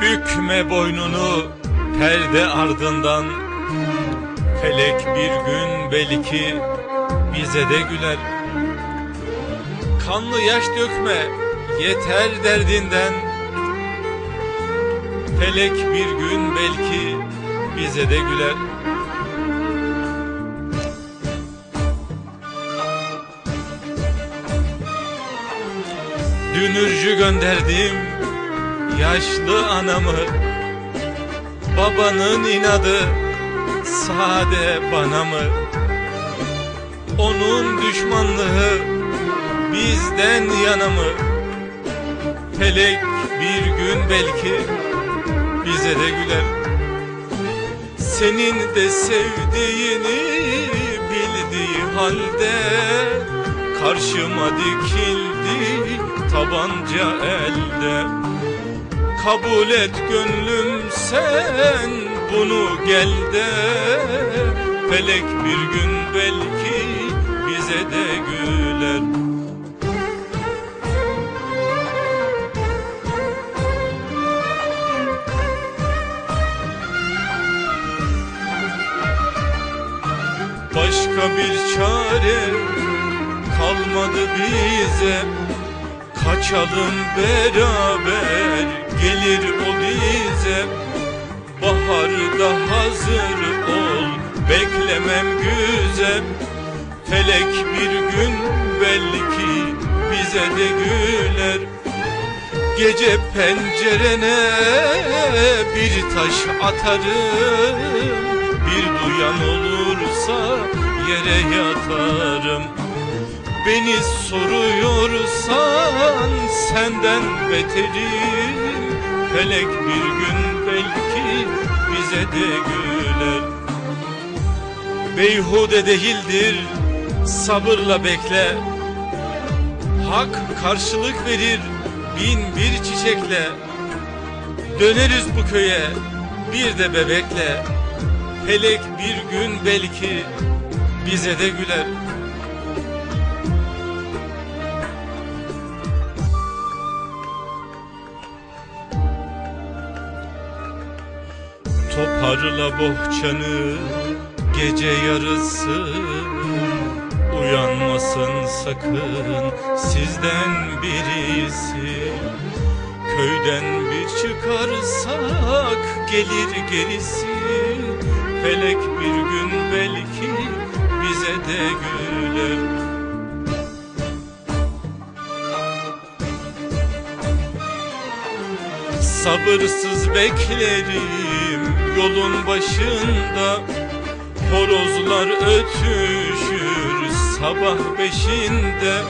Bükme boynunu perde ardından. Felek bir gün belki bize de güler. Kanlı yaş dökme yeter derdinden. Felek bir gün belki bize de güler. Dünürcü gönderdim yaşlı anamı Babanın inadı sade bana mı? Onun düşmanlığı bizden yana mı? Felek bir gün belki bize de güler. Senin de sevdiğini bildiği halde Karşıma dikildi tabanca elde Kabul et gönlüm sen bunu gel de. Felek bir gün belki bize de güler. Başka bir çare kalmadı bize. Kaçalım beraber gelir o bize. Baharda hazır ol beklemem güzel Felek bir gün belki bize de güler. Gece pencerene bir taş atarım. Bir duyan olursa yere yatarım. Beni soruyorsan senden beterim Felek bir gün belki bize de güler. Beyhude değildir sabırla bekle. Hak karşılık verir bin bir çiçekle. Döneriz bu köye bir de bebekle. Felek bir gün belki bize de güler Toparla bohçanı gece yarısı. Uyanmasın sakın sizden birisi. Köyden bir çıkarsak gelir gerisi. Felek bir gün belki bize de güler. Sabırsız beklerim yolun başında Horozlar ötüşür sabah beşinde.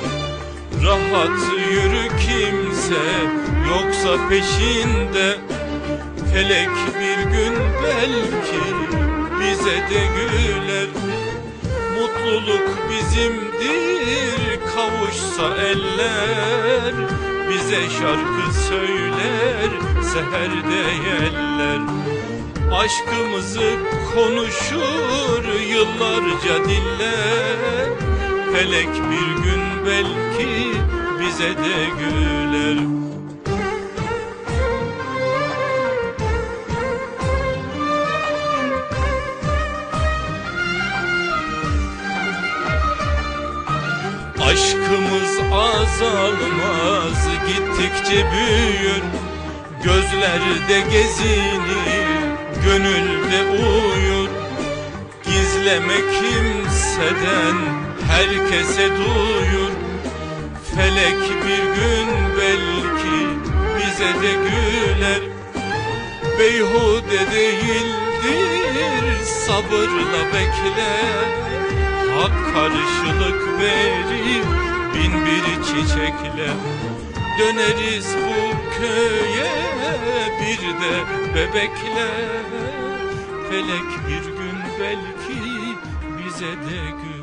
Rahat yürü kimse yoksa peşinde. Felek bir gün belki bize de güler. Mutluluk bizimdir kavuşsa eller. Bize şarkı söyler seherde yeller Aşkımızı konuşur yıllarca diller Felek bir gün belki bize de güler. Aşkımız azalmaz gittikçe büyür. Gözlerde gezinir, gönülde uyur. Gizleme kimseden, herkese duyur. Felek bir gün belki bize de güler. Beyhude değildir sabırla bekle Hak karşılık verir bin bir çiçekle Döneriz bu köye bir de bebekle Felek bir gün belki bize de gül